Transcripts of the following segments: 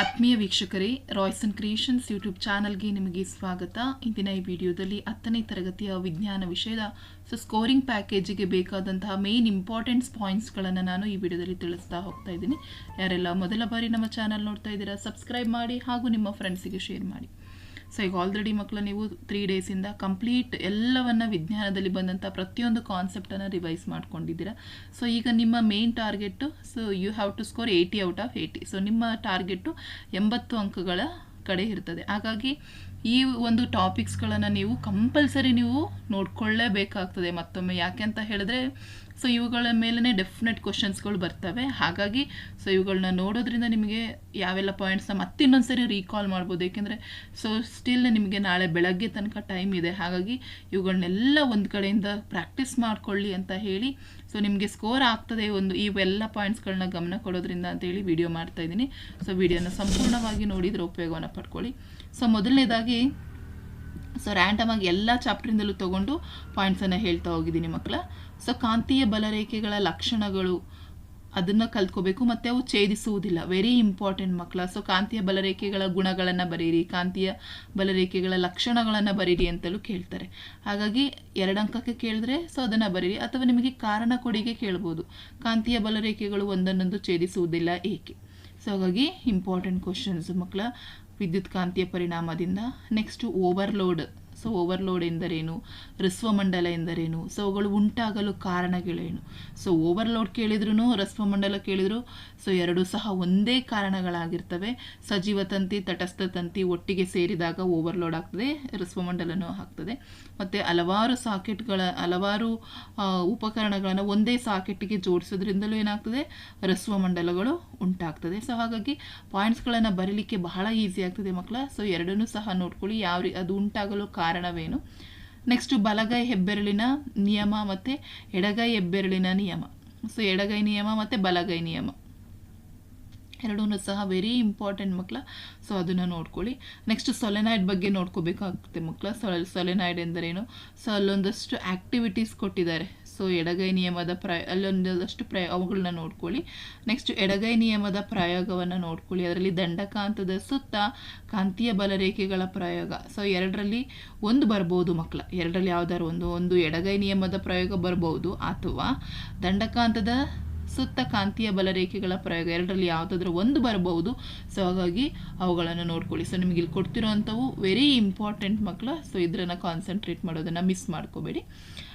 ಆತ್ಮೀಯ ವೀಕ್ಷಕರೇ Royson creations YouTube ಚಾನಲ್ಗೆ ನಿಮಗೆ ಸ್ವಾಗತ. ಇಂದಿನ ಈ ವಿಡಿಯೋದಲ್ಲಿ ಹತ್ತನೇ ತರಗತಿಯ ವಿಜ್ಞಾನ ವಿಷಯದ ಸೊ ಸ್ಕೋರಿಂಗ್ ಪ್ಯಾಕೇಜಿಗೆ ಬೇಕಾದಂತಹ ಮೇನ್ ಇಂಪಾರ್ಟೆಂಟ್ಸ್ ಪಾಯಿಂಟ್ಸ್ಗಳನ್ನು ನಾನು ಈ ವಿಡಿಯೋದಲ್ಲಿ ತಿಳಿಸ್ತಾ ಹೋಗ್ತಾ ಇದ್ದೀನಿ. ಯಾರೆಲ್ಲ ಮೊದಲ ಬಾರಿ ನಮ್ಮ ಚಾನಲ್ ನೋಡ್ತಾ ಇದ್ದೀರಾ ಸಬ್ಸ್ಕ್ರೈಬ್ ಮಾಡಿ ಹಾಗೂ ನಿಮ್ಮ ಫ್ರೆಂಡ್ಸಿಗೆ ಶೇರ್ ಮಾಡಿ. ಸೊ ಈಗ ಆಲ್ರೆಡಿ ಮಕ್ಕಳು ನೀವು ತ್ರೀ ಡೇಸಿಂದ ಕಂಪ್ಲೀಟ್ ಎಲ್ಲವನ್ನು ವಿಜ್ಞಾನದಲ್ಲಿ ಬಂದಂಥ ಪ್ರತಿಯೊಂದು ಕಾನ್ಸೆಪ್ಟನ್ನು ರಿವೈಸ್ ಮಾಡ್ಕೊಂಡಿದ್ದೀರಾ. ಸೊ ಈಗ ನಿಮ್ಮ main target so you have to score eighty out of eighty so ನಿಮ್ಮ ಟಾರ್ಗೆಟು ಎಂಬತ್ತು ಅಂಕಗಳ ಕಡೆ ಇರ್ತದೆ. ಹಾಗಾಗಿ ಈ ಒಂದು ಟಾಪಿಕ್ಸ್ಗಳನ್ನು ನೀವು ಕಂಪಲ್ಸರಿ ನೀವು ನೋಡ್ಕೊಳ್ಳೇಬೇಕಾಗ್ತದೆ ಮತ್ತೊಮ್ಮೆ. ಯಾಕೆ ಅಂತ ಹೇಳಿದ್ರೆ ಸೊ ಇವುಗಳ ಮೇಲೇ ಡೆಫಿನೆಟ್ ಕ್ವಶನ್ಸ್ಗಳು ಬರ್ತವೆ. ಹಾಗಾಗಿ ಸೊ ಇವುಗಳನ್ನ ನೋಡೋದ್ರಿಂದ ನಿಮಗೆ ಯಾವೆಲ್ಲ ಪಾಯಿಂಟ್ಸ್ನ ಸರಿ ರೀಕಾಲ್ ಮಾಡ್ಬೋದು. ಏಕೆಂದರೆ ಸೊ ಸ್ಟಿಲ್ ನಿಮಗೆ ನಾಳೆ ಬೆಳಗ್ಗೆ ತನಕ ಟೈಮ್ ಇದೆ. ಹಾಗಾಗಿ ಇವುಗಳನ್ನೆಲ್ಲ ಒಂದು ಕಡೆಯಿಂದ ಪ್ರಾಕ್ಟೀಸ್ ಮಾಡ್ಕೊಳ್ಳಿ ಅಂತ ಹೇಳಿ ಸೊ ನಿಮಗೆ ಸ್ಕೋರ್ ಆಗ್ತದೆ ಒಂದು ಇವೆಲ್ಲ ಪಾಯಿಂಟ್ಸ್ಗಳನ್ನ ಗಮನ ಕೊಡೋದ್ರಿಂದ ಅಂತೇಳಿ ವಿಡಿಯೋ ಮಾಡ್ತಾ ಇದ್ದೀನಿ. ಸೊ ವಿಡಿಯೋನ ಸಂಪೂರ್ಣವಾಗಿ ನೋಡಿದರೆ ಉಪಯೋಗವನ್ನು ಪಡ್ಕೊಳ್ಳಿ. ಸೊ ಮೊದಲನೇದಾಗಿ ಸೊ ರ್ಯಾಂಡಮಾಗಿ ಎಲ್ಲ ಚಾಪ್ಟ್ರಿಂದಲೂ ತೊಗೊಂಡು ಪಾಯಿಂಟ್ಸನ್ನು ಹೇಳ್ತಾ ಹೋಗಿದ್ದೀನಿ ಮಕ್ಕಳ ಸೊ ಕಾಂತೀಯ ಬಲರೇಖೆಗಳ ಲಕ್ಷಣಗಳು ಅದನ್ನು ಕಲ್ತ್ಕೋಬೇಕು, ಮತ್ತು ಅವು ಛೇದಿಸುವುದಿಲ್ಲ. ವೆರಿ ಇಂಪಾರ್ಟೆಂಟ್ ಮಕ್ಕಳ ಸೊ ಕಾಂತೀಯ ಬಲರೇಖೆಗಳ ಗುಣಗಳನ್ನು ಬರೀರಿ, ಕಾಂತೀಯ ಬಲರೇಖೆಗಳ ಲಕ್ಷಣಗಳನ್ನು ಬರೀರಿ ಅಂತಲೂ ಕೇಳ್ತಾರೆ. ಹಾಗಾಗಿ ಎರಡು ಅಂಕಕ್ಕೆ ಕೇಳಿದ್ರೆ ಸೊ ಅದನ್ನು ಬರೀರಿ. ಅಥವಾ ನಿಮಗೆ ಕಾರಣ ಕೊಡಿಗೆ ಕೇಳ್ಬೋದು. ಕಾಂತೀಯ ಬಲರೇಖೆಗಳು ಒಂದನ್ನೊಂದು ಛೇದಿಸುವುದಿಲ್ಲ ಏಕೆ? ಸೊ ಹಾಗಾಗಿ ಇಂಪಾರ್ಟೆಂಟ್ ಕ್ವಶನ್ಸ್ ಮಕ್ಕಳ ವಿದ್ಯುತ್ ಕಾಂತೀಯ ಪರಿಣಾಮದಿಂದ ನೆಕ್ಸ್ಟು ಓವರ್ಲೋಡ್ ಸೊ ಓವರ್ಲೋಡ್ ಎಂದರೇನು? ರಸ್ವಮಂಡಲ ಎಂದರೇನು? ಸೊ ಅವುಗಳು ಉಂಟಾಗಲು ಕಾರಣಗಳೇನು? ಸೊ ಓವರ್ಲೋಡ್ ಕೇಳಿದ್ರು ರಸ್ವಮಂಡಲ ಕೇಳಿದ್ರು ಸೊ ಎರಡೂ ಸಹ ಒಂದೇ ಕಾರಣಗಳಾಗಿರ್ತವೆ. ಸಜೀವ ತಂತಿ ತಟಸ್ಥ ತಂತಿ ಒಟ್ಟಿಗೆ ಸೇರಿದಾಗ ಓವರ್ಲೋಡ್ ಆಗ್ತದೆ, ರಸ್ವಮಂಡಲನೂ ಆಗ್ತದೆ. ಮತ್ತು ಹಲವಾರು ಸಾಕೆಟ್ಗಳ, ಹಲವಾರು ಉಪಕರಣಗಳನ್ನು ಒಂದೇ ಸಾಕೆಟ್ಗೆ ಜೋಡಿಸೋದ್ರಿಂದಲೂ ಏನಾಗ್ತದೆ? ರಸ್ವಮಂಡಲಗಳು ಉಂಟಾಗ್ತದೆ. ಸೊ ಹಾಗಾಗಿ ಪಾಯಿಂಟ್ಸ್ಗಳನ್ನು ಬರೀಲಿಕ್ಕೆ ಬಹಳ ಈಸಿ ಆಗ್ತದೆ ಮಕ್ಕಳ. ಸೊ ಎರಡನ್ನೂ ಸಹ ನೋಡ್ಕೊಳ್ಳಿ, ಯಾವ ರೀ, ಅದು ಉಂಟಾಗಲು ಕಾರಣವೇನು? ನೆಕ್ಸ್ಟು ಬಲಗೈ ಹೆಬ್ಬೆರಳಿನ ನಿಯಮ ಮತ್ತು ಎಡಗೈ ಹೆಬ್ಬೆರಳಿನ ನಿಯಮ. ಸೊ ಎಡಗೈ ನಿಯಮ ಮತ್ತು ಬಲಗೈ ನಿಯಮ. ಎರಡೂ ಸಹ ವೆರಿ ಇಂಪಾರ್ಟೆಂಟ್ ಮಕ್ಕಳ ಸೊ ಅದನ್ನು ನೋಡ್ಕೊಳ್ಳಿ. ನೆಕ್ಸ್ಟ್ ಸೊಲೆನಾಯ್ಡ್ ಬಗ್ಗೆ ನೋಡ್ಕೋಬೇಕಾಗುತ್ತೆ ಮಕ್ಕಳ ಸೊಲೆ ಸೊಲೆನಾಯ್ಡ್ ಎಂದರೇನು? ಸೊ ಅಲ್ಲೊಂದಷ್ಟು ಆ್ಯಕ್ಟಿವಿಟೀಸ್ ಕೊಟ್ಟಿದ್ದಾರೆ. ಸೊ ಎಡಗೈ ನಿಯಮದ ಪ್ರಯ, ಅಲ್ಲೊಂದಷ್ಟು ಪ್ರಯ ಅವುಗಳನ್ನ ನೋಡ್ಕೊಳ್ಳಿ. ನೆಕ್ಸ್ಟ್ ಎಡಗೈ ನಿಯಮದ ಪ್ರಯೋಗವನ್ನು ನೋಡ್ಕೊಳ್ಳಿ. ಅದರಲ್ಲಿ ದಂಡಕಾಂತದ ಸುತ್ತ ಕಾಂತೀಯ ಬಲರೇಖೆಗಳ ಪ್ರಯೋಗ. ಸೊ ಎರಡರಲ್ಲಿ ಒಂದು ಬರ್ಬೋದು ಮಕ್ಕಳ ಎರಡರಲ್ಲಿ ಯಾವ್ದಾದ್ರು ಒಂದು ಒಂದು ಎಡಗೈ ನಿಯಮದ ಪ್ರಯೋಗ ಬರ್ಬೋದು ಅಥವಾ ದಂಡಕಾಂತದ ಸುತ್ತ ಕಾಂತೀಯ ಬಲರೇಖೆಗಳ ಪ್ರಯೋಗ. ಎರಡರಲ್ಲಿ ಯಾವುದಾದ್ರೂ ಒಂದು ಬರಬಹುದು ಸೊ ಹಾಗಾಗಿ ಅವುಗಳನ್ನು ನೋಡ್ಕೊಳ್ಳಿ. ಸೊ ನಿಮಗೆ ಇಲ್ಲಿ ಕೊಡ್ತಿರೋವಂಥವು ವೆರಿ ಇಂಪಾರ್ಟೆಂಟ್ ಮಕ್ಕಳು ಸೊ ಇದನ್ನು ಕಾನ್ಸಂಟ್ರೇಟ್ ಮಾಡೋದನ್ನು ಮಿಸ್ ಮಾಡ್ಕೋಬೇಡಿ.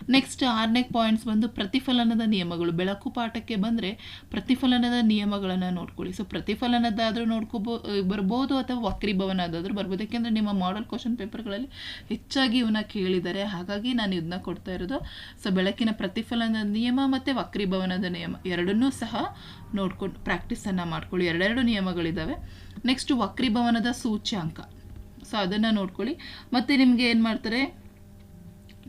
ನೆಕ್ಸ್ಟ್ ಆರನೇ ಪಾಯಿಂಟ್ಸ್ ಬಂದು ಪ್ರತಿಫಲನದ ನಿಯಮಗಳು. ಬೆಳಕು ಪಾಠಕ್ಕೆ ಬಂದರೆ ಪ್ರತಿಫಲನದ ನಿಯಮಗಳನ್ನು ನೋಡ್ಕೊಳ್ಳಿ. ಸೊ ಪ್ರತಿಫಲನದಾದರೂ ನೋಡ್ಕೋಬೋ, ಬರ್ಬೋದು ಅಥವಾ ವಕ್ರೀಭವನದಾದರೂ ಬರ್ಬೋದು. ಯಾಕೆಂದರೆ ನಿಮ್ಮ ಮಾಡಲ್ ಕ್ವಶನ್ ಪೇಪರ್ಗಳಲ್ಲಿ ಹೆಚ್ಚಾಗಿ ಇವನ್ನ ಕೇಳಿದ್ದಾರೆ. ಹಾಗಾಗಿ ನಾನು ಇದನ್ನ ಕೊಡ್ತಾ ಇರೋದು. ಸೊ ಬೆಳಕಿನ ಪ್ರತಿಫಲನದ ನಿಯಮ ಮತ್ತು ವಕ್ರೀಭವನದ ನಿಯಮ. ಎರಡನ್ನೂ ಸಹ ನೋಡ್ಕೊಂಡು ಪ್ರಾಕ್ಟೀಸನ್ನು ಮಾಡ್ಕೊಳ್ಳಿ. ಎರಡೆರಡು ನಿಯಮಗಳಿದ್ದಾವೆ ನೆಕ್ಸ್ಟ್ ವಕ್ರೀಭವನದ ಸೂಚ್ಯಾಂಕ. ಸೊ ಅದನ್ನು ನೋಡ್ಕೊಳ್ಳಿ. ಮತ್ತು ನಿಮಗೆ ಏನು ಮಾಡ್ತಾರೆ?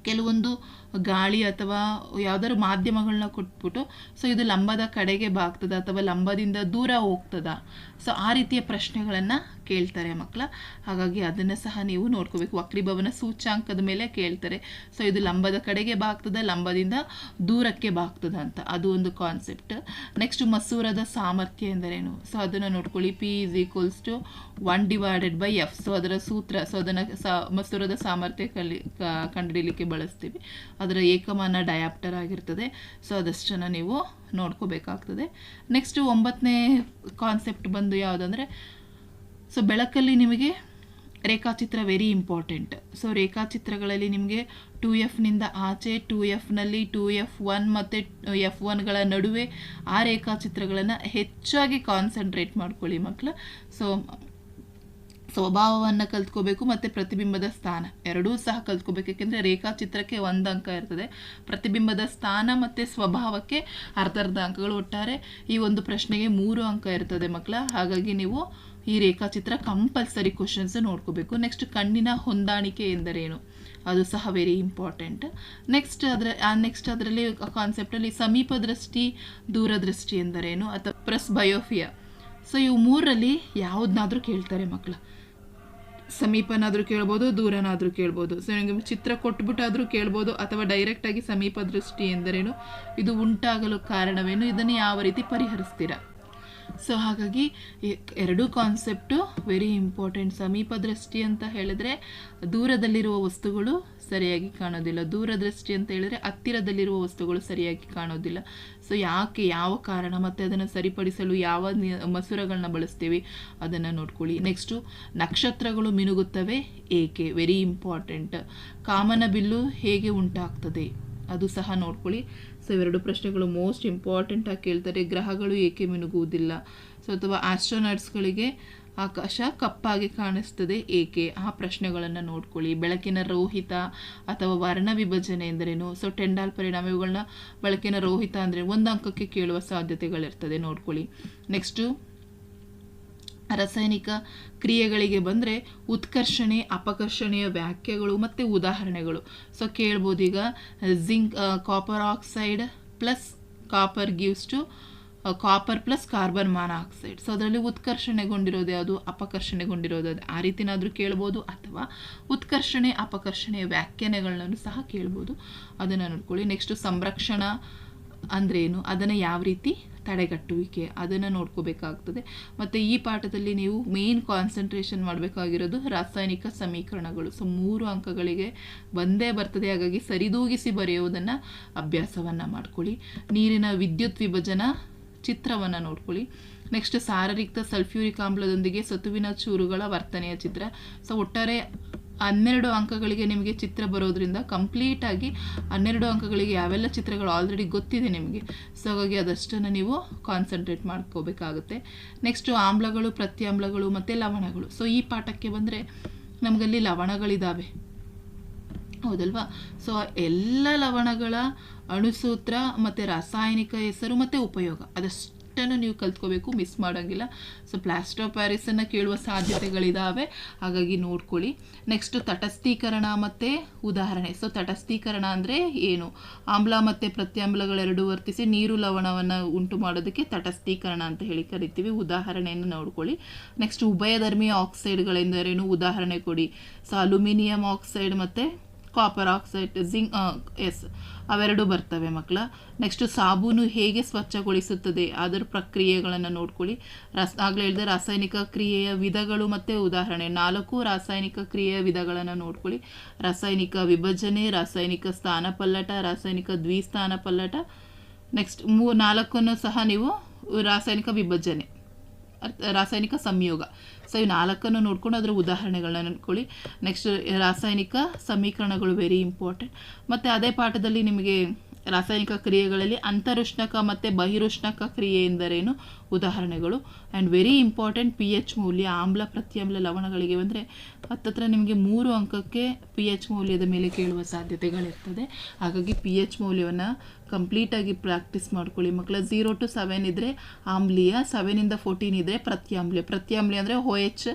ಕೆಲವೊಂದು ಗಾಳಿ ಅಥವಾ ಯಾವ್ದಾದ್ರು ಮಾಧ್ಯಮಗಳನ್ನ ಕೊಟ್ಬಿಟ್ಟು ಸೊ ಇದು ಲಂಬದ ಕಡೆಗೆ ಬಾಗ್ತದ ಅಥವಾ ಲಂಬದಿಂದ ದೂರ ಹೋಗ್ತದ? ಸೊ ಆ ರೀತಿಯ ಪ್ರಶ್ನೆಗಳನ್ನು ಕೇಳ್ತಾರೆ ಮಕ್ಕಳ. ಹಾಗಾಗಿ ಅದನ್ನು ಸಹ ನೀವು ನೋಡ್ಕೋಬೇಕು. ವಕ್ರೀಭವನ ಸೂಚ್ಯಾಂಕದ ಮೇಲೆ ಕೇಳ್ತಾರೆ. ಸೊ ಇದು ಲಂಬದ ಕಡೆಗೆ ಬಾಗ್ತದ, ಲಂಬದಿಂದ ದೂರಕ್ಕೆ ಬಾಗ್ತದ ಅಂತ. ಅದು ಒಂದು ಕಾನ್ಸೆಪ್ಟ್ ನೆಕ್ಸ್ಟ್ ಮಸೂರದ ಸಾಮರ್ಥ್ಯ ಎಂದರೇನು? ಸೊ ಅದನ್ನು ನೋಡ್ಕೊಳ್ಳಿ. P is equals to one divided by F so ಅದರ ಸೂತ್ರ ಸೊ ಅದನ್ನು ಸಾ, ಮಸೂರದ ಸಾಮರ್ಥ್ಯ ಕಲಿ ಕಂಡುಹಿಡಲಿಕ್ಕೆ ಬಳಸ್ತೀವಿ. ಅದರ ಏಕಮಾನ ಡಯಾಪ್ಟರ್ ಆಗಿರ್ತದೆ. ಸೊ ಅದಷ್ಟನ್ನು ನೀವು ನೋಡ್ಕೋಬೇಕಾಗ್ತದೆ. ನೆಕ್ಸ್ಟ್ ಒಂಬತ್ತನೇ ಕಾನ್ಸೆಪ್ಟ್ ಬಂದು ಯಾವುದಂದರೆ ಸೊ ಬೆಳಕಲ್ಲಿ ನಿಮಗೆ ರೇಖಾಚಿತ್ರ ವೆರಿ ಇಂಪಾರ್ಟೆಂಟ್ ಸೊ ರೇಖಾಚಿತ್ರಗಳಲ್ಲಿ ನಿಮಗೆ ಟು ಎಫ್ನಿಂದ ಆಚೆ ಟು ಎಫ್ನಲ್ಲಿ ಟು ಎಫ್ ಒನ್ ಮತ್ತು ಎಫ್ ಒನ್ಗಳ ನಡುವೆ ಆ ರೇಖಾಚಿತ್ರಗಳನ್ನು ಹೆಚ್ಚಾಗಿ ಕಾನ್ಸಂಟ್ರೇಟ್ ಮಾಡ್ಕೊಳ್ಳಿ ಮಕ್ಕಳು ಸೊ ಸ್ವಭಾವವನ್ನು ಕಲ್ತ್ಕೋಬೇಕು ಮತ್ತು ಪ್ರತಿಬಿಂಬದ ಸ್ಥಾನ. ಎರಡೂ ಸಹ ಕಲ್ತ್ಕೋಬೇಕು. ಯಾಕೆಂದರೆ ರೇಖಾಚಿತ್ರಕ್ಕೆ ಒಂದು ಅಂಕ ಇರ್ತದೆ. ಪ್ರತಿಬಿಂಬದ ಸ್ಥಾನ ಮತ್ತು ಸ್ವಭಾವಕ್ಕೆ ಅರ್ಧ ಅರ್ಧ ಅಂಕಗಳು ಒಟ್ಟಾರೆ ಈ ಒಂದು ಪ್ರಶ್ನೆಗೆ ಮೂರು ಅಂಕ ಇರ್ತದೆ ಮಕ್ಕಳ. ಹಾಗಾಗಿ ನೀವು ಈ ರೇಖಾಚಿತ್ರ ಕಂಪಲ್ಸರಿ ಕ್ವಶನ್ಸ್ ನೋಡ್ಕೋಬೇಕು. ನೆಕ್ಸ್ಟ್ ಕಣ್ಣಿನ ಹೊಂದಾಣಿಕೆ ಎಂದರೇನು? ಅದು ಸಹ ವೆರಿ ಇಂಪಾರ್ಟೆಂಟ್ ನೆಕ್ಸ್ಟ್ ಅದರ ನೆಕ್ಸ್ಟ್ ಅದರಲ್ಲಿ ಕಾನ್ಸೆಪ್ಟಲ್ಲಿ ಸಮೀಪ ದೃಷ್ಟಿ ದೂರದೃಷ್ಟಿ ಎಂದರೇನು? ಅಥವಾ ಪ್ರೆಸ್ ಬಯೋಫಿಯಾ ಸೊ ಇವು ಮೂರರಲ್ಲಿ ಯಾವುದನ್ನಾದರೂ ಕೇಳ್ತಾರೆ ಮಕ್ಕಳು. ಸಮೀಪನಾದರೂ ಕೇಳ್ಬೋದು, ದೂರನಾದರೂ ಕೇಳ್ಬೋದು. ಸೊ ನಿಮಗೆ ಚಿತ್ರ ಕೊಟ್ಬಿಟ್ಟಾದರೂ ಕೇಳ್ಬೋದು, ಅಥವಾ ಡೈರೆಕ್ಟಾಗಿ ಸಮೀಪ ದೃಷ್ಟಿ ಎಂದರೇನು? ಇದು ಉಂಟಾಗಲು ಕಾರಣವೇನು? ಇದನ್ನು ಯಾವ ರೀತಿ ಪರಿಹರಿಸ್ತೀರಾ? ಸೊ ಹಾಗಾಗಿ ಎರಡೂ ಕಾನ್ಸೆಪ್ಟು ವೆರಿ ಇಂಪಾರ್ಟೆಂಟ್ ಸಮೀಪ ದೃಷ್ಟಿ ಅಂತ ಹೇಳಿದ್ರೆ ದೂರದಲ್ಲಿರುವ ವಸ್ತುಗಳು ಸರಿಯಾಗಿ ಕಾಣೋದಿಲ್ಲ. ದೂರದೃಷ್ಟಿ ಅಂತ ಹೇಳಿದ್ರೆ ಹತ್ತಿರದಲ್ಲಿರುವ ವಸ್ತುಗಳು ಸರಿಯಾಗಿ ಕಾಣೋದಿಲ್ಲ. ಸೊ ಯಾಕೆ, ಯಾವ ಕಾರಣ, ಮತ್ತು ಅದನ್ನು ಸರಿಪಡಿಸಲು ಯಾವ ಮಸೂರಗಳನ್ನ ಬಳಸ್ತೀವಿ, ಅದನ್ನು ನೋಡ್ಕೊಳ್ಳಿ. ನೆಕ್ಸ್ಟು ನಕ್ಷತ್ರಗಳು ಮಿನುಗುತ್ತವೆ, ಏಕೆ? ವೆರಿ ಇಂಪಾರ್ಟೆಂಟ್ ಕಾಮನ ಬಿಲ್ಲು ಹೇಗೆ ಉಂಟಾಗ್ತದೆ? ಅದು ಸಹ ನೋಡ್ಕೊಳ್ಳಿ. ಸೊ ಇವೆರಡು ಪ್ರಶ್ನೆಗಳು ಮೋಸ್ಟ್ ಇಂಪಾರ್ಟೆಂಟ್ ಆಗಿ ಕೇಳ್ತಾರೆ. ಗ್ರಹಗಳು ಏಕೆ ಮಿನುಗುವುದಿಲ್ಲ? ಸೊ ಅಥವಾ ಆಸ್ಟ್ರೋನಾಟ್ಸ್ಗಳಿಗೆ ಆಕಾಶ ಕಪ್ಪಾಗಿ ಕಾಣಿಸ್ತದೆ ಏಕೆ? ಆ ಪ್ರಶ್ನೆಗಳನ್ನು ನೋಡ್ಕೊಳ್ಳಿ. ಬೆಳಕಿನ ರೋಹಿತ ಅಥವಾ ವರ್ಣ ವಿಭಜನೆ ಎಂದರೇನು? ಸೊ ಟೆಂಡಾಲ್ ಪರಿಣಾಮ ಇವುಗಳನ್ನ ಬೆಳಕಿನ ರೋಹಿತ ಅಂದರೆ ಒಂದು ಅಂಕಕ್ಕೆ ಕೇಳುವ ಸಾಧ್ಯತೆಗಳಿರ್ತದೆ. ನೋಡ್ಕೊಳ್ಳಿ. ನೆಕ್ಸ್ಟು ರಾಸಾಯನಿಕ ಕ್ರಿಯೆಗಳಿಗೆ ಬಂದರೆ ಉತ್ಕರ್ಷಣೆ, ಅಪಕರ್ಷಣೆಯ ವ್ಯಾಖ್ಯೆಗಳು ಮತ್ತು ಉದಾಹರಣೆಗಳು. ಸೊ ಈಗ, zinc copper oxide plus copper gives to copper plus carbon monoxide so ಅದರಲ್ಲಿ ಉತ್ಕರ್ಷಣೆಗೊಂಡಿರೋದು ಯಾವುದು? ಅಪಕರ್ಷಣೆಗೊಂಡಿರೋದು ಅದು. ಆ ರೀತಿನಾದರೂ ಕೇಳ್ಬೋದು ಅಥವಾ ಉತ್ಕರ್ಷಣೆ, ಅಪಕರ್ಷಣೆಯ ವ್ಯಾಖ್ಯಾನಗಳನ್ನು ಸಹ ಕೇಳ್ಬೋದು. ಅದನ್ನು ನೋಡ್ಕೊಳ್ಳಿ. ನೆಕ್ಸ್ಟು ಸಂರಕ್ಷಣಾ ಅಂದ್ರೇನು ಅದನ್ನು ಯಾವ ರೀತಿ ತಡೆಗಟ್ಟುವಿಕೆ ಅದನ್ನು ನೋಡ್ಕೋಬೇಕಾಗ್ತದೆ. ಮತ್ತು ಈ ಪಾಠದಲ್ಲಿ ನೀವು ಮೇನ್ ಕಾನ್ಸಂಟ್ರೇಷನ್ ಮಾಡಬೇಕಾಗಿರೋದು ರಾಸಾಯನಿಕ ಸಮೀಕರಣಗಳು. ಸೊ ಮೂರು ಅಂಕಗಳಿಗೆ ಒಂದೇ ಬರ್ತದೆ. ಹಾಗಾಗಿ ಸರಿದೂಗಿಸಿ ಬರೆಯುವುದನ್ನು ಅಭ್ಯಾಸವನ್ನು ಮಾಡ್ಕೊಳ್ಳಿ. ನೀರಿನ ವಿದ್ಯುತ್ ವಿಭಜನಾ ಚಿತ್ರವನ್ನು ನೋಡ್ಕೊಳ್ಳಿ. ನೆಕ್ಸ್ಟ್ ಸಾರರಿಕ್ತ ಸಲ್ಫ್ಯೂರಿಕ್ ಆಮ್ಲದೊಂದಿಗೆ ಸತುವಿನ ಚೂರುಗಳ ವರ್ತನೆಯ ಚಿತ್ರ. ಸೊ ಒಟ್ಟಾರೆ ಹನ್ನೆರಡು ಅಂಕಗಳಿಗೆ ನಿಮಗೆ ಚಿತ್ರ ಬರೋದ್ರಿಂದ ಕಂಪ್ಲೀಟಾಗಿ ಹನ್ನೆರಡು ಅಂಕಗಳಿಗೆ ಯಾವೆಲ್ಲ ಚಿತ್ರಗಳು ಆಲ್ರೆಡಿ ಗೊತ್ತಿದೆ ನಿಮಗೆ. ಸೊ ಹಾಗಾಗಿ ಅದಷ್ಟನ್ನು ನೀವು ಕಾನ್ಸಂಟ್ರೇಟ್ ಮಾಡ್ಕೋಬೇಕಾಗುತ್ತೆ. ನೆಕ್ಸ್ಟು ಆಮ್ಲಗಳು, ಪ್ರತ್ಯಾಮ್ಲಗಳು ಮತ್ತು ಲವಣಗಳು. ಸೊ ಈ ಪಾಠಕ್ಕೆ ಬಂದರೆ ನಮಗಲ್ಲಿ ಲವಣಗಳಿದ್ದಾವೆ ಹೌದಲ್ವಾ? ಸೊ ಎಲ್ಲ ಲವಣಗಳ ಅಣುಸೂತ್ರ ಮತ್ತು ರಾಸಾಯನಿಕ ಹೆಸರು ಮತ್ತು ಉಪಯೋಗ. ಅದಷ್ಟನ್ನು ನೀವು ಕಲ್ತ್ಕೋಬೇಕು ಮಿಸ್ ಮಾಡೋಂಗಿಲ್ಲ. ಸೊ ಪ್ಲಾಸ್ಟರ್ ಪ್ಯಾರಿಸನ್ನು ಕೇಳುವ ಸಾಧ್ಯತೆಗಳಿದ್ದಾವೆ ಹಾಗಾಗಿ ನೋಡ್ಕೊಳ್ಳಿ. ನೆಕ್ಸ್ಟು ತಟಸ್ಥೀಕರಣ ಮತ್ತು ಉದಾಹರಣೆ. ಸೊ ತಟಸ್ಥೀಕರಣ ಅಂದರೆ ಏನು? ಆಮ್ಲ ಮತ್ತು ಪ್ರತ್ಯಾಮ್ಲಗಳೆರಡು ವರ್ತಿಸಿ ನೀರು ಲವಣವನ್ನು ಉಂಟು ಮಾಡೋದಕ್ಕೆ ತಟಸ್ಥೀಕರಣ ಅಂತ ಹೇಳಿ ಕರಿತೀವಿ. ಉದಾಹರಣೆಯನ್ನು ನೋಡ್ಕೊಳ್ಳಿ. ನೆಕ್ಸ್ಟ್ ಉಭಯಧರ್ಮೀಯ ಆಕ್ಸೈಡ್ಗಳೆಂದರೇನು ಉದಾಹರಣೆ ಕೊಡಿ. ಸೊ ಅಲ್ಯೂಮಿನಿಯಂ ಆಕ್ಸೈಡ್ ಮತ್ತು ಕಾಪರ್ ಆಕ್ಸೈಡ್ ಜಿಂಕ್ ಎಸ್ ಅವೆರಡು ಬರ್ತವೆ ಮಕ್ಕಳ. ನೆಕ್ಸ್ಟ್ ಸಾಬೂನು ಹೇಗೆ ಸ್ವಚ್ಛಗೊಳಿಸುತ್ತದೆ? ಅದರ ಪ್ರಕ್ರಿಯೆಗಳನ್ನು ನೋಡ್ಕೊಳ್ಳಿ. ರಸ್, ಆಗಲೇ ಹೇಳಿದೆ ರಾಸಾಯನಿಕ ಕ್ರಿಯೆಯ ವಿಧಗಳು ಮತ್ತು ಉದಾಹರಣೆ. ನಾಲ್ಕು ರಾಸಾಯನಿಕ ಕ್ರಿಯೆಯ ವಿಧಗಳನ್ನು ನೋಡ್ಕೊಳ್ಳಿ. ರಾಸಾಯನಿಕ ವಿಭಜನೆ, ರಾಸಾಯನಿಕ ಸ್ಥಾನಪಲ್ಲಟ, ರಾಸಾಯನಿಕ ದ್ವಿಸ್ಥಾನ ಪಲ್ಲಟ ನೆಕ್ಸ್ಟ್ ಮೂ, ನಾಲ್ಕನ್ನು ಸಹ ನೀವು ರಾಸಾಯನಿಕ ವಿಭಜನೆ ರಾಸಾಯನಿಕ ಸಂಯೋಗ. ಸೊ ಇವು ನಾಲ್ಕನ್ನು ನೋಡ್ಕೊಂಡು ಅದರ ಉದಾಹರಣೆಗಳನ್ನ ನೋಡ್ಕೊಳ್ಳಿ ನೆಕ್ಸ್ಟ್ ರಾಸಾಯನಿಕ ಸಮೀಕರಣಗಳು ವೆರಿ ಇಂಪಾರ್ಟೆಂಟ್ ಮತ್ತು ಅದೇ ಪಾಠದಲ್ಲಿ ನಿಮಗೆ ರಾಸಾಯನಿಕ ಕ್ರಿಯೆಗಳಲ್ಲಿ ಅಂತರುಷ್ಣಕ ಮತ್ತು ಬಹಿರುಷ್ಣಕ ಕ್ರಿಯೆ ಎಂದರೇನು? ಉದಾಹರಣೆಗಳು. And very important P H ಮೌಲ್ಯ, ಆಮ್ಲ ಪ್ರತ್ಯಾಮ್ಲ ಲವಣಗಳಿಗೆ ಬಂದರೆ ಹತ್ತತ್ರ ನಿಮಗೆ ಮೂರು ಅಂಕಕ್ಕೆ ಪಿ ಎಚ್ ಮೌಲ್ಯದ ಮೇಲೆ ಕೇಳುವ ಸಾಧ್ಯತೆಗಳಿರ್ತದೆ. ಹಾಗಾಗಿ ಪಿ ಎಚ್ ಮೌಲ್ಯವನ್ನು ಕಂಪ್ಲೀಟಾಗಿ ಪ್ರಾಕ್ಟೀಸ್ ಮಾಡ್ಕೊಳ್ಳಿ. ಮಕ್ಕಳ ಝೀರೋ ಟು ಸೆವೆನ್ ಇದ್ದರೆ ಆಮ್ಲೀಯ ಸೆವೆನಿಂದ ಫೋರ್ಟೀನ್ ಇದ್ದರೆ ಪ್ರತ್ಯಾಮ್ಲೀಯ. ಪ್ರತ್ಯಾಮ್ಲಿ ಅಂದರೆ ಓ ಎಚ್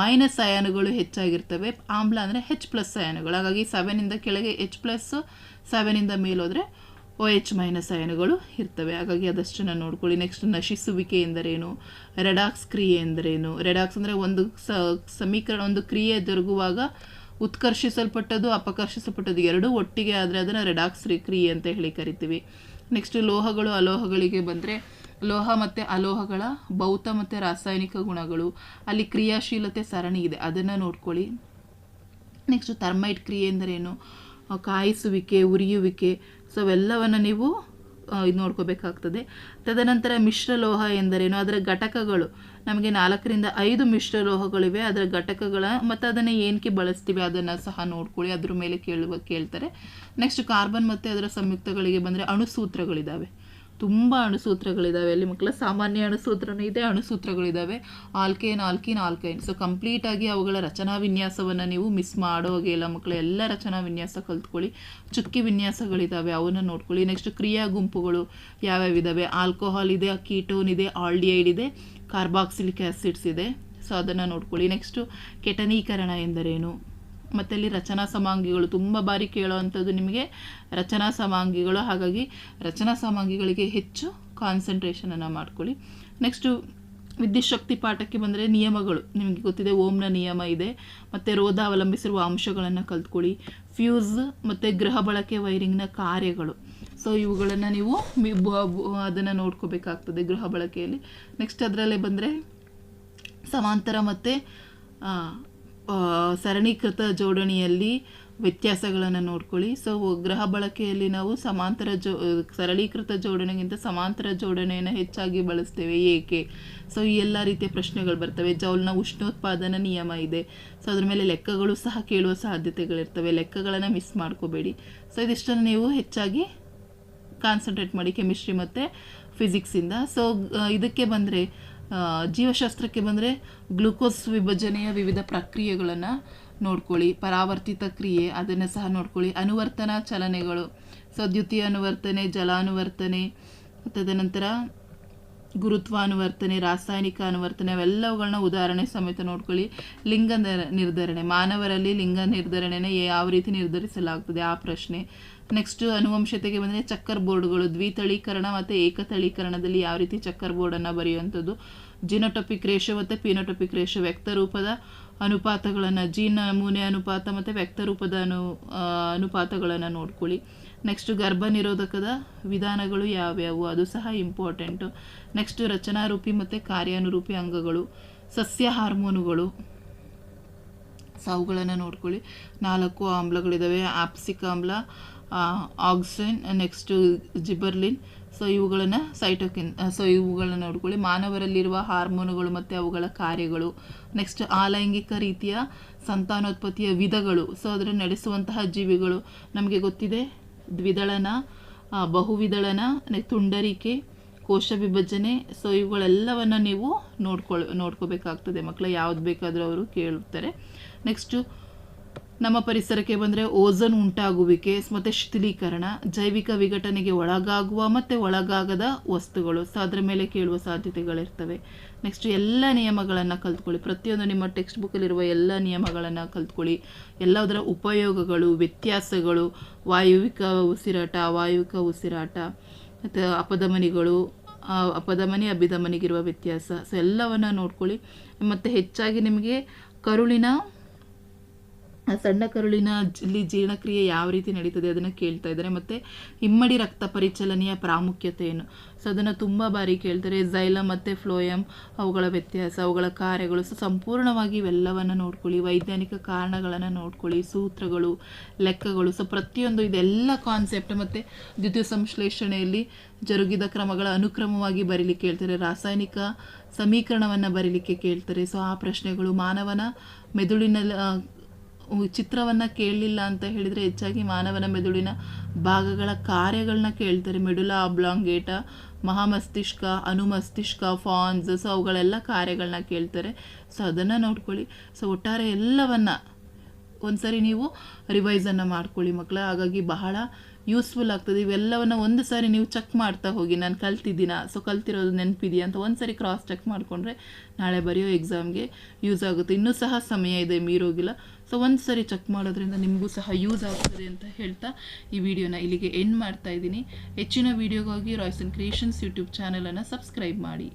ಮೈನಸ್ ಅಯಾನುಗಳು ಹೆಚ್ಚಾಗಿರ್ತವೆ. ಆಮ್ಲ ಅಂದರೆ ಹೆಚ್ ಪ್ಲಸ್ ಅಯಾನುಗಳು. ಹಾಗಾಗಿ ಸೆವೆನಿಂದ ಕೆಳಗೆ ಎಚ್ ಪ್ಲಸ್ ಸೆವೆನಿಂದ ಮೇಲೋದ್ರೆ ಓ ಎಚ್ ಮೈನಸ್ ಅಯನಗಳು ಇರ್ತವೆ. ಹಾಗಾಗಿ ಅದಷ್ಟನ್ನು ನೋಡ್ಕೊಳ್ಳಿ. ನೆಕ್ಸ್ಟ್ ನಶಿಸುವಿಕೆ ಎಂದರೇನು? ರೆಡಾಕ್ಸ್ ಕ್ರಿಯೆ ಎಂದರೇನು? ರೆಡಾಕ್ಸ್ ಅಂದರೆ ಒಂದು ಸ, ಸಮೀಕರಣ ಒಂದು ಕ್ರಿಯೆ ಜರುಗುವಾಗ ಉತ್ಕರ್ಷಿಸಲ್ಪಟ್ಟದ್ದು, ಅಪಕರ್ಷಿಸಲ್ಪಟ್ಟದ್ದು ಎರಡೂ ಒಟ್ಟಿಗೆ ಆದರೆ ಅದನ್ನು ರೆಡಾಕ್ಸ್ ಕ್ರಿಯೆ ಅಂತ ಹೇಳಿ ಕರಿತೀವಿ. ನೆಕ್ಸ್ಟ್ ಲೋಹಗಳು ಅಲೋಹಗಳಿಗೆ ಬಂದರೆ ಲೋಹ ಮತ್ತು ಅಲೋಹಗಳ ಭೌತ ಮತ್ತು ರಾಸಾಯನಿಕ ಗುಣಗಳು. ಅಲ್ಲಿ ಕ್ರಿಯಾಶೀಲತೆ ಸರಣಿ ಇದೆ. ಅದನ್ನು ನೋಡ್ಕೊಳ್ಳಿ. ನೆಕ್ಸ್ಟ್ ಥರ್ಮೈಟ್ ಕ್ರಿಯೆ ಎಂದರೇನು? ಕಾಯಿಸುವಿಕೆ, ಉರಿಯುವಿಕೆ ಸೊ ಅವೆಲ್ಲವನ್ನು ನೀವು ಇದು ನೋಡ್ಕೋಬೇಕಾಗ್ತದೆ. ತದನಂತರ ಮಿಶ್ರಲೋಹ ಎಂದರೇನು? ಅದರ ಘಟಕಗಳು. ನಮಗೆ ನಾಲ್ಕರಿಂದ ಐದು ಮಿಶ್ರಲೋಹಗಳಿವೆ ಅದರ ಘಟಕಗಳ, ಮತ್ತು ಅದನ್ನು ಏನಕ್ಕೆ ಬಳಸ್ತೀವಿ ಅದನ್ನು ಸಹ ನೋಡ್ಕೊಳ್ಳಿ. ಅದ್ರ ಮೇಲೆ ಕೇಳುವ, ಕೇಳ್ತಾರೆ. ನೆಕ್ಸ್ಟ್ ಕಾರ್ಬನ್ ಮತ್ತು ಅದರ ಸಂಯುಕ್ತಗಳಿಗೆ ಬಂದರೆ ಅಣುಸೂತ್ರಗಳಿದ್ದಾವೆ ತುಂಬ ಅಣುಸೂತ್ರಗಳಿದ್ದಾವೆ ಅಲ್ಲಿ ಮಕ್ಕಳ ಸಾಮಾನ್ಯ ಅಣುಸೂತ್ರನೂ ಇದೆ ಅಣುಸೂತ್ರಗಳಿದ್ದಾವೆ ಆಲ್ಕೇನ್ ಆಲ್ಕಿನ್ ಆಲ್ಕೈನ್ ಸೊ ಕಂಪ್ಲೀಟಾಗಿ ಅವುಗಳ ರಚನಾ ವಿನ್ಯಾಸವನ್ನು ನೀವು ಮಿಸ್ ಮಾಡೋ ಹಾಗೆ ಇಲ್ಲ ಮಕ್ಕಳ, ಎಲ್ಲ ರಚನಾ ವಿನ್ಯಾಸ ಕಲ್ತ್ಕೊಳ್ಳಿ. ಚುಕ್ಕಿ ವಿನ್ಯಾಸಗಳಿದ್ದಾವೆ ಅವನ್ನು ನೋಡ್ಕೊಳ್ಳಿ. ನೆಕ್ಸ್ಟ್ ಕ್ರಿಯಾ ಗುಂಪುಗಳು ಯಾವ್ಯಾವಿದ್ದಾವೆ ಆಲ್ಕೋಹಾಲ್ ಇದೆ, ಕೀಟೋನ್ ಇದೆ ಆಲ್ಡಿಯೈಡ್ ಇದೆ, ಕಾರ್ಬಾಕ್ಸಿಲಿಕ್ ಆ್ಯಸಿಡ್ಸ್ ಇದೆ. ಸೊ ಅದನ್ನು ನೋಡ್ಕೊಳ್ಳಿ. ನೆಕ್ಸ್ಟು ಕೆಟನೀಕರಣ ಎಂದರೇನು? ಮತ್ತು ಅಲ್ಲಿ ರಚನಾ ಸಮಾಂಗಿಗಳು ತುಂಬ ಬಾರಿ ಕೇಳೋವಂಥದ್ದು ನಿಮಗೆ ರಚನಾ ಸಮಾಂಗಿಗಳು. ಹಾಗಾಗಿ ರಚನಾ ಸಮಾಂಗಿಗಳಿಗೆ ಹೆಚ್ಚು ಕಾನ್ಸಂಟ್ರೇಷನನ್ನು ಮಾಡ್ಕೊಳ್ಳಿ. ನೆಕ್ಸ್ಟು ವಿದ್ಯುತ್ ಶಕ್ತಿ ಪಾಠಕ್ಕೆ ಬಂದರೆ ನಿಯಮಗಳು. ನಿಮಗೆ ಗೊತ್ತಿದೆ ಓಮ್ನ ನಿಯಮ ಇದೆ. ಮತ್ತು ರೋಧ ಅವಲಂಬಿಸಿರುವ ಅಂಶಗಳನ್ನು ಕಲ್ತ್ಕೊಳ್ಳಿ. ಫ್ಯೂಸ್ ಮತ್ತು ಗೃಹ ಬಳಕೆ ವೈರಿಂಗ್ನ ಕಾರ್ಯಗಳು. ಸೊ ಇವುಗಳನ್ನು ನೀವು ಅದನ್ನು ನೋಡ್ಕೋಬೇಕಾಗ್ತದೆ ಗೃಹ ಬಳಕೆಯಲ್ಲಿ. ನೆಕ್ಸ್ಟ್ ಅದರಲ್ಲೇ ಬಂದರೆ ಸಮಾಂತರ ಮತ್ತು ಸರಣೀಕೃತ ಜೋಡಣೆಯಲ್ಲಿ ವ್ಯತ್ಯಾಸಗಳನ್ನು ನೋಡ್ಕೊಳ್ಳಿ. ಸೊ ಗ್ರಹ ಬಳಕೆಯಲ್ಲಿ ನಾವು ಸಮಾಂತರ ಜೋ, ಸರಳೀಕೃತ ಜೋಡಣೆಗಿಂತ ಸಮಾಂತರ ಜೋಡಣೆಯನ್ನು ಹೆಚ್ಚಾಗಿ ಬಳಸ್ತೇವೆ. ಏಕೆ? ಸೊ ಈ ಎಲ್ಲ ರೀತಿಯ ಪ್ರಶ್ನೆಗಳು ಬರ್ತವೆ. ಜೌಲ್ನ ಉಷ್ಣೋತ್ಪಾದನಾ ನಿಯಮ ಇದೆ. ಸೊ ಅದ್ರ ಮೇಲೆ ಲೆಕ್ಕಗಳು ಸಹ ಕೇಳುವ ಸಾಧ್ಯತೆಗಳಿರ್ತವೆ. ಲೆಕ್ಕಗಳನ್ನು ಮಿಸ್ ಮಾಡ್ಕೋಬೇಡಿ. ಸೊ ಇದಿಷ್ಟನ್ನು ನೀವು ಹೆಚ್ಚಾಗಿ ಕಾನ್ಸಂಟ್ರೇಟ್ ಮಾಡಿ ಕೆಮಿಸ್ಟ್ರಿ ಮತ್ತು ಫಿಸಿಕ್ಸಿಂದ ಸೊ ಇದಕ್ಕೆ ಬಂದರೆ ಜೀವಶಾಸ್ತ್ರಕ್ಕೆ ಬಂದರೆ ಗ್ಲುಕೋಸ್ ವಿಭಜನೆಯ ವಿವಿಧ ಪ್ರಕ್ರಿಯೆಗಳನ್ನು ನೋಡ್ಕೊಳ್ಳಿ. ಪರಾವರ್ತಿತ ಕ್ರಿಯೆ, ಅದನ್ನು ಸಹ ನೋಡ್ಕೊಳ್ಳಿ. ಅನುವರ್ತನಾ ಚಲನೆಗಳು ಸದ್ಯುತಿ ಅನುವರ್ತನೆ, ಜಲಾನುವರ್ತನೆ ತದನಂತರ ಗುರುತ್ವಾನುವರ್ತನೆ, ರಾಸಾಯನಿಕ ಅನುವರ್ತನೆ ಅವೆಲ್ಲವುಗಳನ್ನ ಉದಾಹರಣೆ ಸಮೇತ ನೋಡ್ಕೊಳ್ಳಿ. ಲಿಂಗ ನಿರ್- ನಿರ್ಧರಣೆ, ಮಾನವರಲ್ಲಿ ಲಿಂಗ ನಿರ್ಧರಣೆನ ಯಾವ ರೀತಿ ನಿರ್ಧರಿಸಲಾಗ್ತದೆ? ಆ ಪ್ರಶ್ನೆ. ನೆಕ್ಸ್ಟ್ ಅನುವಂಶತೆಗೆ ಬಂದರೆ ಚಕ್ಕರ್ ಬೋರ್ಡ್ಗಳು ದ್ವಿತಳೀಕರಣ ಮತ್ತು ಏಕತಳೀಕರಣದಲ್ಲಿ ಯಾವ ರೀತಿ ಚಕ್ಕರ್ ಬೋರ್ಡನ್ನು ಬರೆಯುವಂಥದ್ದು. ಜಿನೋಟೊಪಿಕ್ ರೇಷೋ ಮತ್ತು ಪಿನೋಟೊಪಿಕ್ ರೇಷೋ ವ್ಯಕ್ತರೂಪದ ಅನುಪಾತಗಳನ್ನು, ಜೀನ್ ನಮೂನೆ ಅನುಪಾತ ಮತ್ತು ವ್ಯಕ್ತರೂಪದ ಅನು ಅನುಪಾತಗಳನ್ನು ನೋಡ್ಕೊಳ್ಳಿ. ನೆಕ್ಸ್ಟ್ ಗರ್ಭ ನಿರೋಧಕದ ವಿಧಾನಗಳು ಯಾವ್ಯಾವು? ಅದು ಸಹ ಇಂಪಾರ್ಟೆಂಟು. ನೆಕ್ಸ್ಟ್ ರಚನಾರೂಪಿ ಮತ್ತು ಕಾರ್ಯಾನುರೂಪಿ ಅಂಗಗಳು, ಸಸ್ಯ ಹಾರ್ಮೋನುಗಳು. ಸಾವುಗಳನ್ನು ನೋಡ್ಕೊಳ್ಳಿ. ನಾಲ್ಕು ಆಮ್ಲಗಳಿದ್ದಾವೆ ಆಪ್ಸಿಕ್ ಆಮ್ಲ ಆಕ್ಸಿನ್, ನೆಕ್ಸ್ಟು ಜಿಬರ್ಲಿನ್. ಸೊ ಇವುಗಳನ್ನು ಸೈಟೋಕಿನ್ ಸೊ ಇವುಗಳನ್ನ ನೋಡ್ಕೊಳ್ಳಿ. ಮಾನವರಲ್ಲಿರುವ ಹಾರ್ಮೋನುಗಳು ಮತ್ತು ಅವುಗಳ ಕಾರ್ಯಗಳು. ನೆಕ್ಸ್ಟ್ ಆಲೈಂಗಿಕ ರೀತಿಯ ಸಂತಾನೋತ್ಪತ್ತಿಯ ವಿಧಗಳು. ಸೊ ಅದರ ನಡೆಸುವಂತಹ ಜೀವಿಗಳು. ನಮಗೆ ಗೊತ್ತಿದೆ, ದ್ವಿದಳನ ಬಹುವಿದಳನ ತುಂಡರಿಕೆ, ಕೋಶ ವಿಭಜನೆ. ಸೊ ಇವುಗಳೆಲ್ಲವನ್ನು ನೀವು ನೋಡ್ಕೊಳ್, ನೋಡ್ಕೋಬೇಕಾಗ್ತದೆ. ಮಕ್ಕಳು ಯಾವ್ದು ಬೇಕಾದರೂ ಅವರು ಕೇಳುತ್ತಾರೆ. ನೆಕ್ಸ್ಟು ನಮ್ಮ ಪರಿಸರಕ್ಕೆ ಬಂದರೆ ಓಝೋನ್ ಉಂಟಾಗುವಿಕೆ, ಮತ್ತು ಶಿಥಿಲೀಕರಣ, ಜೈವಿಕ ವಿಘಟನೆಗೆ ಒಳಗಾಗುವ ಮತ್ತು ಒಳಗಾಗದ ವಸ್ತುಗಳು. ಸೊ ಅದರ ಮೇಲೆ ಕೇಳುವ ಸಾಧ್ಯತೆಗಳಿರ್ತವೆ. ನೆಕ್ಸ್ಟ್ ಎಲ್ಲ ನಿಯಮಗಳನ್ನು ಕಲ್ತ್ಕೊಳ್ಳಿ. ಪ್ರತಿಯೊಂದು ನಿಮ್ಮ ಟೆಕ್ಸ್ಟ್ ಬುಕ್ಕಲ್ಲಿರುವ ಎಲ್ಲ ನಿಯಮಗಳನ್ನು ಕಲ್ತ್ಕೊಳ್ಳಿ. ಎಲ್ಲದರ ಉಪಯೋಗಗಳು, ವ್ಯತ್ಯಾಸಗಳು. ವಾಯುವಿಕ ಉಸಿರಾಟ ವಾಯುವಿಕ ಉಸಿರಾಟ, ಮತ್ತು ಅಪಧಮನಿಗಳು ಅಪಧಮನಿ, ಅಭಿಧಮನಿಗಿರುವ ವ್ಯತ್ಯಾಸ. ಸೊ ಎಲ್ಲವನ್ನು ನೋಡ್ಕೊಳ್ಳಿ. ಮತ್ತು ಹೆಚ್ಚಾಗಿ ನಿಮಗೆ ಕರುಳಿನ ಸಣ್ಣ ಕರುಳಿನ ಇಲ್ಲಿ ಜೀರ್ಣಕ್ರಿಯೆ ಯಾವ ರೀತಿ ನಡೀತದೆ ಅದನ್ನು ಕೇಳ್ತಾ ಇದ್ದಾರೆ. ಮತ್ತು ಹಿಮ್ಮಡಿ ರಕ್ತ ಪರಿಚಲನೆಯ ಪ್ರಾಮುಖ್ಯತೆ ಏನು? ಸೊ ಅದನ್ನು ತುಂಬ ಬಾರಿ ಕೇಳ್ತಾರೆ. ಝೈಲಮ್ ಮತ್ತು ಫ್ಲೋಯಮ್ ಅವುಗಳ ವ್ಯತ್ಯಾಸ ಅವುಗಳ ಕಾರ್ಯಗಳು. ಸೊ ಸಂಪೂರ್ಣವಾಗಿ ಇವೆಲ್ಲವನ್ನು ನೋಡ್ಕೊಳ್ಳಿ. ವೈಜ್ಞಾನಿಕ ಕಾರಣಗಳನ್ನು ನೋಡ್ಕೊಳ್ಳಿ. ಸೂತ್ರಗಳು ಲೆಕ್ಕಗಳು. ಸೊ ಪ್ರತಿಯೊಂದು ಇದೆಲ್ಲ ಕಾನ್ಸೆಪ್ಟ್ ಮತ್ತು ದ್ವಿತೀಯ ಸಂಶ್ಲೇಷಣೆಯಲ್ಲಿ ಜರುಗಿದ ಕ್ರಮಗಳ ಅನುಕ್ರಮವಾಗಿ ಬರೀಲಿಕ್ಕೆ ಹೇಳ್ತಾರೆ ರಾಸಾಯನಿಕ ಸಮೀಕರಣವನ್ನು ಬರೀಲಿಕ್ಕೆ ಕೇಳ್ತಾರೆ. ಸೊ ಆ ಪ್ರಶ್ನೆಗಳು ಮಾನವನ ಮೆದುಳಿನಲ್ಲಿ ಆ, ಚಿತ್ರವನ್ನು ಕೇಳಲಿಲ್ಲ ಅಂತ ಹೇಳಿದರೆ ಹೆಚ್ಚಾಗಿ ಮಾನವನ ಮೆದುಳಿನ ಭಾಗಗಳ ಕಾರ್ಯಗಳನ್ನ ಕೇಳ್ತಾರೆ. ಮೆಡುಲ ಅಬ್ಲಾಂಗೇಟ, ಮಹಾಮಸ್ತಿಷ್ಕ, ಅನುಮಸ್ತಿಷ್ಕ, ಫಾನ್ಸ್ ಸೊ ಅವುಗಳೆಲ್ಲ ಕಾರ್ಯಗಳನ್ನ ಕೇಳ್ತಾರೆ. ಸೊ ಅದನ್ನು ನೋಡ್ಕೊಳ್ಳಿ. ಸೊ ಒಟ್ಟಾರೆ ಎಲ್ಲವನ್ನು ಒಂದ್ಸರಿ ನೀವು ರಿವೈಸನ್ನು ಮಾಡ್ಕೊಳ್ಳಿ ಮಕ್ಕಳ ಹಾಗಾಗಿ ಬಹಳ ಯೂಸ್ಫುಲ್ ಆಗ್ತದೆ. ಇವೆಲ್ಲವನ್ನು ಒಂದು ಸಾರಿ ನೀವು ಚೆಕ್ ಮಾಡ್ತಾ ಹೋಗಿ. ನಾನು ಕಲ್ತಿದ್ದೀನ? ಸೊ ಕಲ್ತಿರೋದು ನೆನಪಿದೆಯಾ ಅಂತ ಒಂದು ಸಾರಿ ಕ್ರಾಸ್ ಚೆಕ್ ಮಾಡಿಕೊಂಡ್ರೆ ನಾಳೆ ಬರೆಯೋ ಎಕ್ಸಾಮ್ಗೆ ಯೂಸ್ ಆಗುತ್ತೆ. ಇನ್ನೂ ಸಹ ಸಮಯ ಇದೆ, ಮೀರೋಗಿಲ್ಲ. ಸೊ ಒಂದು ಸರಿ ಚೆಕ್ ಮಾಡೋದ್ರಿಂದ ನಿಮಗೂ ಸಹ ಯೂಸ್ ಆಗ್ತದೆ ಅಂತ ಹೇಳ್ತಾ ಈ ವಿಡಿಯೋನ ಇಲ್ಲಿಗೆ ಎಂಡ್ ಮಾಡ್ತಾ ಇದ್ದೀನಿ. ಹೆಚ್ಚಿನ ವಿಡಿಯೋಗಾಗಿ ರಾಯ್ಸನ್ ಕ್ರಿಯೇಷನ್ಸ್ ಯೂಟ್ಯೂಬ್ ಚಾನಲನ್ನು ಸಬ್ಸ್ಕ್ರೈಬ್ ಮಾಡಿ.